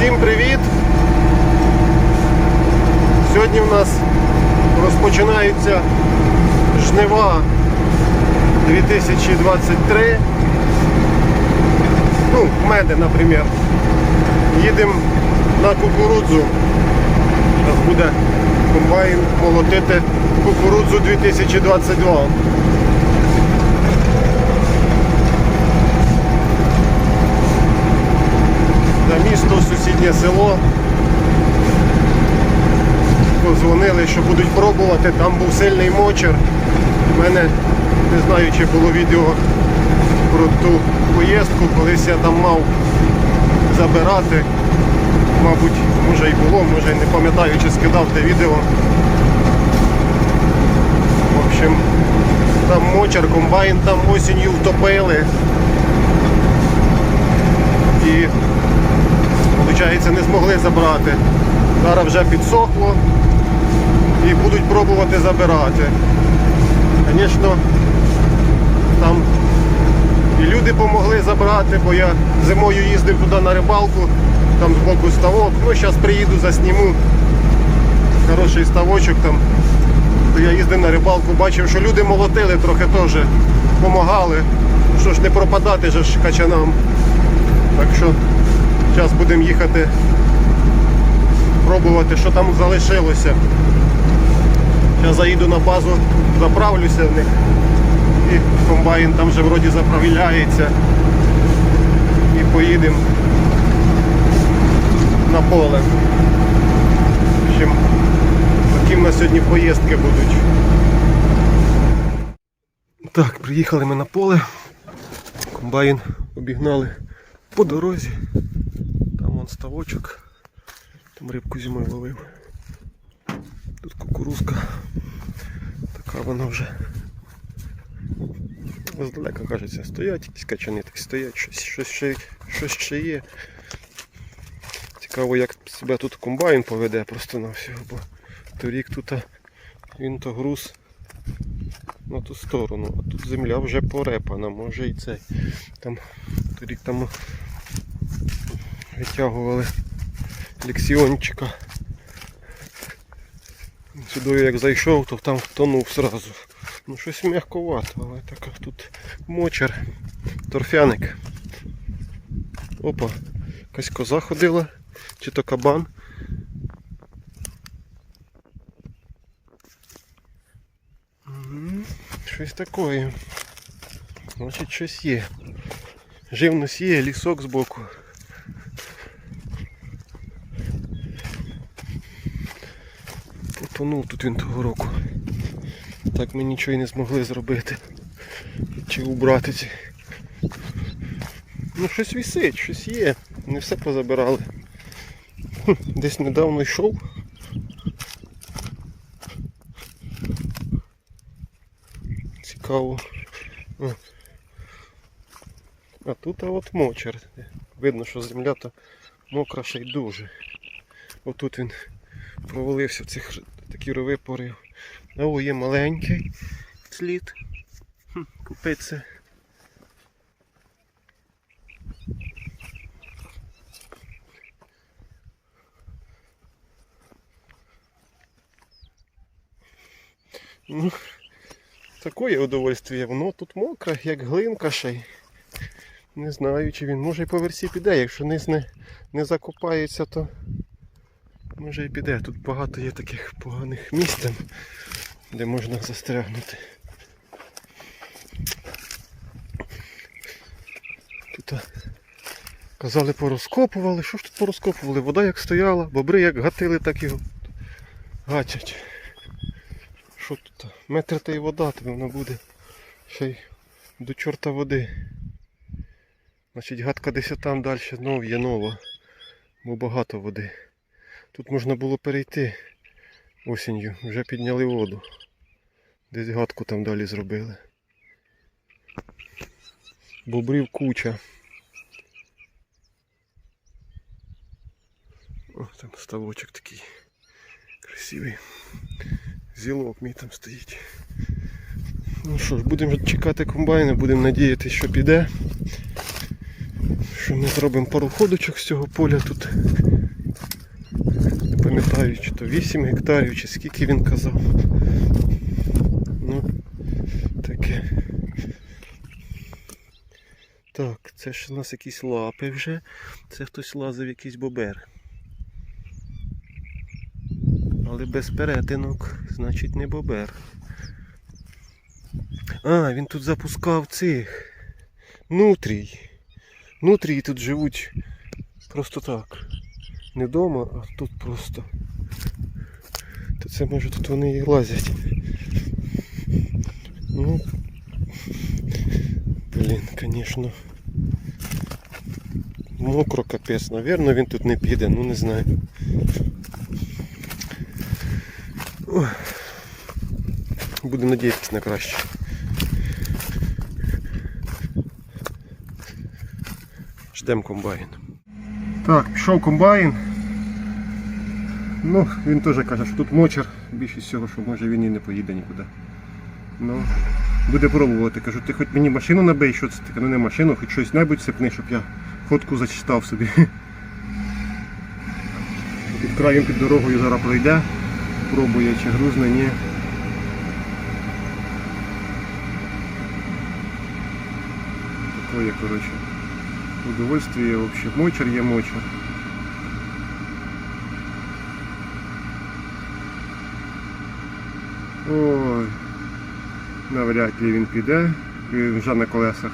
Всім привіт! Сьогодні у нас розпочинаються жнива 2023. Ну, в мене, наприклад. Їдемо на кукурудзу. Зараз буде комбайн молотити кукурудзу 2022. на місто, сусіднє село. Позвонили, що будуть пробувати, там був сильний мочер. У мене не знаю, чи було відео про ту поїздку, колись я там мав забирати. Мабуть, може і було, може не пам'ятаю, чи скидав те відео. В общем, там мочер, комбайн там осінню втопили. І Виходить, не змогли забрати. Зараз вже підсохло і будуть пробувати забирати. Звісно, там і люди допомогли забрати, бо я зимою їздив туди на рибалку, там з боку ставок. Ну, зараз приїду, засніму. Хороший ставочок там. То я їздив на рибалку, бачив, що люди молотили трохи теж, допомагали. Що ж не пропадати ж качанам. Так що Зараз будемо їхати пробувати, що там залишилося. Зараз заїду на базу, заправлюся в них і комбайн там вже вроді заправляється. І поїдемо на поле. В общем, такі в нас сьогодні поїздки будуть. Так, приїхали ми на поле. Комбайн обігнали по дорозі. Ставочок. Там рибку зимою ловив. Тут кукурузка. Така вона вже. Здалека кажеться, стоять якісь качани, так стоять, щось, щось, ще, щось ще є. Цікаво, як себе тут комбайн поведе просто на всього, бо торік тут він то груз на ту сторону, а тут земля вже порепана, може і цей. Там торік там витягували лексіончика. Сюди як зайшов, то там тонув сразу. Ну щось м'яковато, але так тут мочер, торфяник. Опа, якась коза ходила, чи то кабан. Щось таке. Значить щось є. Живність є, лісок збоку. Потонув тут він того року. Так ми нічого й не змогли зробити. Чи убрати ці. Ну щось висить, щось є. Не все позабирали. Десь недавно йшов. Цікаво. А тут а от мочер. Видно, що земля то мокра ще й дуже. Отут він провалився в цих такі рови порив. О, є маленький слід. Купиться. Ну, такое удовольствие. Воно тут мокре, як глинка ще й. Не знаю, чи він може і по версі піде, якщо низ не, не закопається, то може і піде. Тут багато є таких поганих місць, де можна застрягнути. Тут казали порозкопували. Що ж тут порозкопували? Вода як стояла, бобри як гатили, так і гатять. Що тут? Метр та й вода, то воно буде ще й до чорта води. Значить гадка десь там далі знов є нова, бо багато води. Тут можна було перейти осінню, вже підняли воду. Десь гадку там далі зробили. Бобрів куча. О, там ставочок такий красивий. Зілок мій там стоїть. Ну що ж, будемо чекати комбайна, будемо надіятися, що піде. Що ми зробимо пару ходочок з цього поля тут. Пам'ятаю, чи то 8 гектарів, чи скільки він казав. Ну, таке. Так, це ж у нас якісь лапи вже. Це хтось лазив якийсь бобер. Але без перетинок, значить не бобер. А, він тут запускав цих. Нутрій. Нутрії тут живуть просто так. Не вдома, а тут просто. То це може тут вони і лазять. Ну. Блін, звісно. Мокро капець, навірно, він тут не піде, ну не знаю. Ой. Будемо надіятися на краще. Ждемо комбайн. Так, пішов комбайн. Ну, він теж каже, що тут мочер, більшість всього, що може він і не поїде нікуди. Ну, буде пробувати. Кажу, ти хоч мені машину набий, що це таке, ну не машину, хоч щось небудь сипни, щоб я фотку зачитав собі. Під краєм під дорогою зараз пройде, пробує, чи грузне, ні. Такое, коротше. Удовольствие вообще. Мочер є мочер. Ой, навряд ли він піде, він вже на колесах.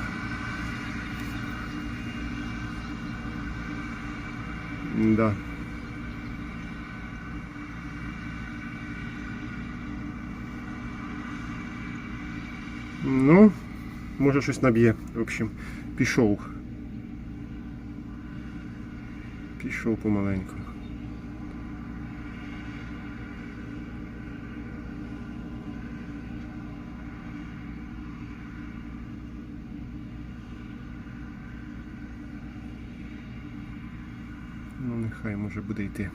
Да. Ну, може щось наб'є. В общем, пішов. Пішов помаленьку. Ну, нехай може буде йти.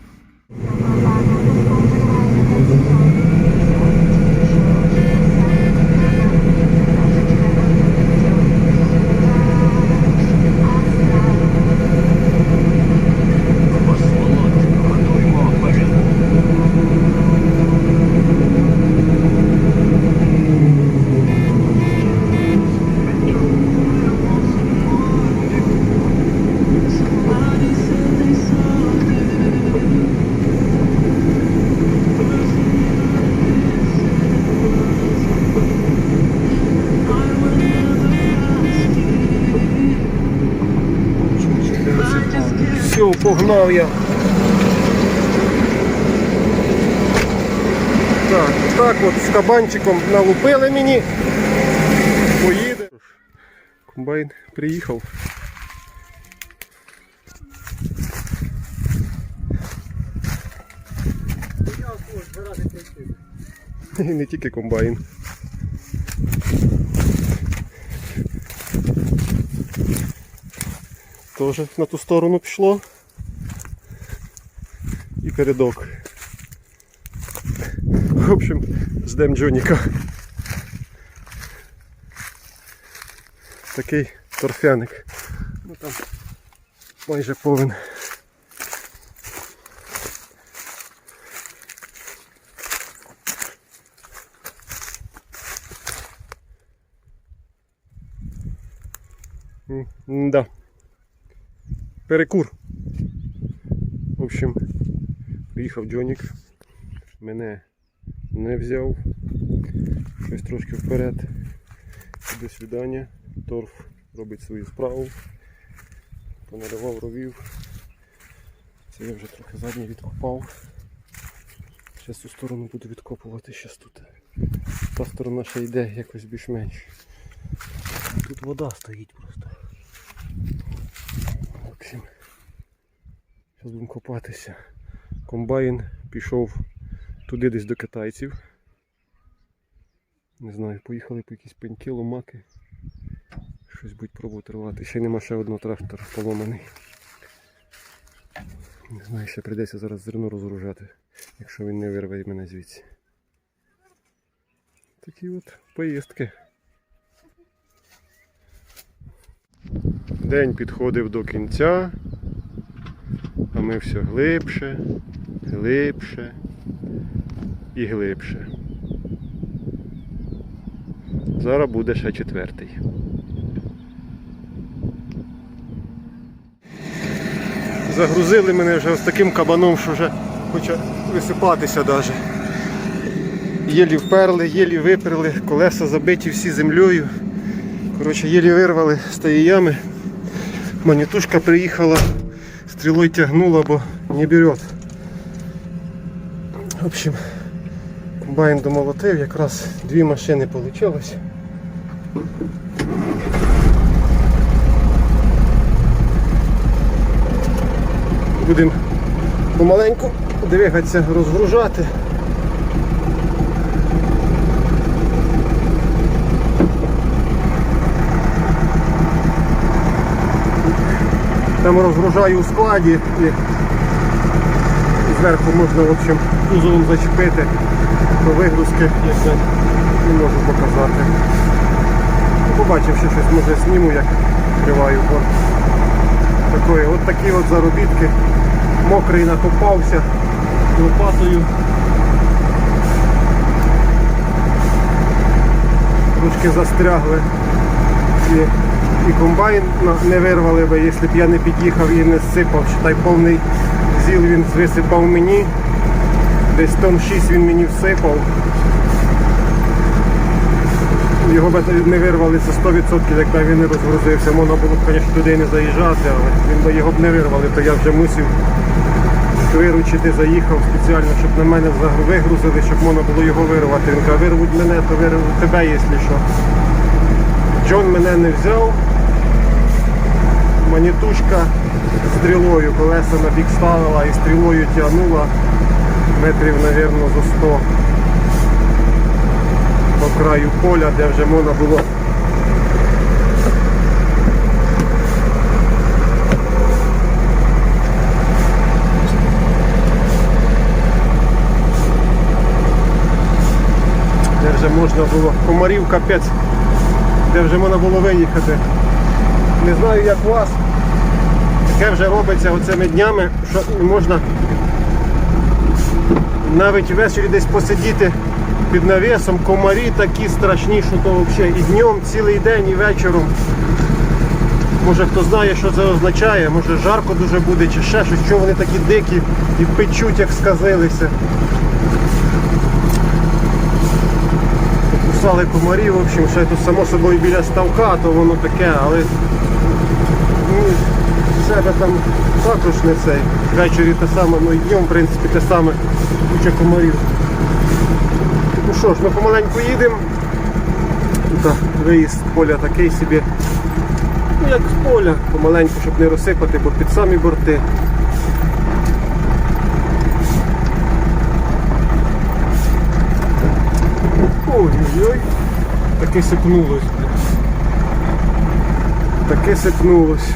Все. Так, так от з кабанчиком налупили мені. Поїде. Комбайн приїхав. І не тільки комбайн. Тоже на ту сторону пішло. Передок. В общем, ждем Джоніка. Такий торфяник. Ну там майже повен. М, Да. Перекур. В общем, приїхав Джонік. Мене не взяв. Щось трошки вперед. До свідання. Торф робить свою справу. Понаривав ровів. Це я вже трохи задній відкопав. Зараз цю сторону буду відкопувати, зараз тут. Та сторона ще йде якось більш-менш. Тут вода стоїть просто. Общем, зараз будемо копатися. Комбайн пішов туди десь до китайців. Не знаю, поїхали по якісь пеньки, ломаки. Щось будуть пробувати рвати. Ще нема ще одного трактора поломаний. Не знаю, ще прийдеться зараз зерно розгружати, якщо він не вирве мене звідси. Такі от поїздки. День підходив до кінця, а ми все глибше глибше і глибше. Зараз буде ще четвертий. Загрузили мене вже з таким кабаном, що вже хоче висипатися навіть. Єлі вперли, єлі виперли, колеса забиті всі землею. Коротше, єлі вирвали з тієї ями. Манітушка приїхала, стрілою тягнула, бо не берет. В общем, комбайн домолотив, якраз дві машини вийшло. Будемо помаленьку двигатися, розгружати. Там розгружаю у складі зверху можна в общем, кузовом зачепити, то вигрузки я не можу показати. Ну, Побачив, що щось може зніму, як триваю борт. Такої, от такі от заробітки. Мокрий накопався лопатою. Трошки застрягли. І, і комбайн не вирвали би, якщо б я не під'їхав і не зсипав. Считай, повний зіл він висипав мені. Десь тонн 6 він мені всипав. Його б не вирвали це 100%, якби він не розгрузився. Можна було б, звісно, туди не заїжджати, але він би його б не вирвали, то я вже мусив виручити, заїхав спеціально, щоб на мене вигрузили, щоб можна було його вирвати. Він каже, вирвуть мене, то вирвуть тебе, якщо що. Джон мене не взяв. Манітушка стрілою, колеса на бік ставила і стрілою тягнула метрів, мабуть, за 100 по краю поля, де вже можна було де вже можна було, комарів капець, де вже можна було виїхати. Не знаю як у вас. Таке вже робиться оцими днями, що можна навіть ввечері десь посидіти під навісом, комарі такі страшні, що то взагалі і днем, цілий день, і вечором. Може хто знає, що це означає, може жарко дуже буде чи ще щось, що вони такі дикі і печуть, як сказилися. Кусали комарі, в общем, ще тут само собою біля ставка, то воно таке, але в себе там також не цей. Ввечері те саме, ну днем, в принципі, те саме куча комарів. Ну що ж, ми помаленьку їдемо. Тут виїзд з поля такий собі. Ну як з поля, помаленьку, щоб не розсипати, бо під самі борти. Ой-ой-ой, таке сипнулось. Таке сипнулось.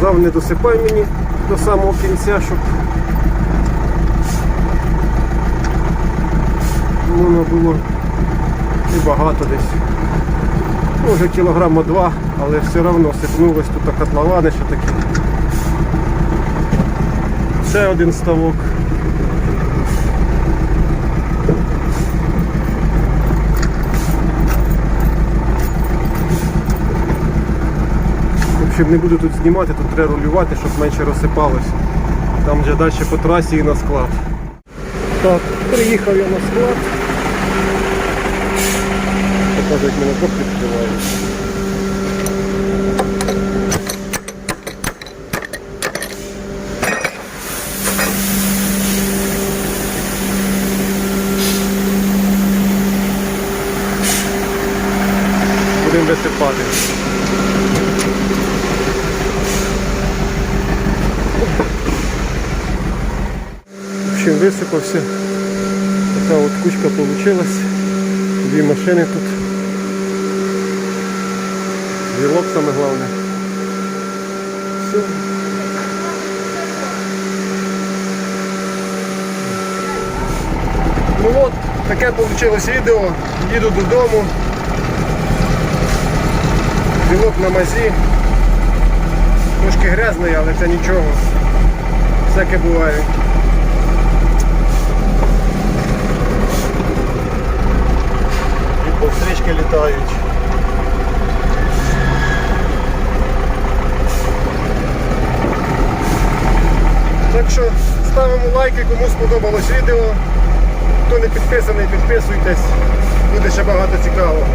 Казав, не досипай мені до самого кінця, щоб воно було і багато десь. Може кілограма два, але все одно сипнулось, тут котловани ще такі. Ще один ставок. Общем, не буду тут знімати, тут треба рулювати, щоб менше розсипалось. Там вже далі по трасі і на склад. Так, приїхав я на склад. Покажу, як мене трохи відкривають. Будемо висипати. В общем, висипався. Така от кучка получилась. Дві машини тут. Вілок саме головне. Все. Ну от, таке вийшло відео. Їду додому. Білок на мазі. Трошки грязний, але це нічого. Всяке буває. Від стрічки літають. Так що ставимо лайки, кому сподобалось відео. Хто не підписаний, підписуйтесь. Буде ще багато цікавого.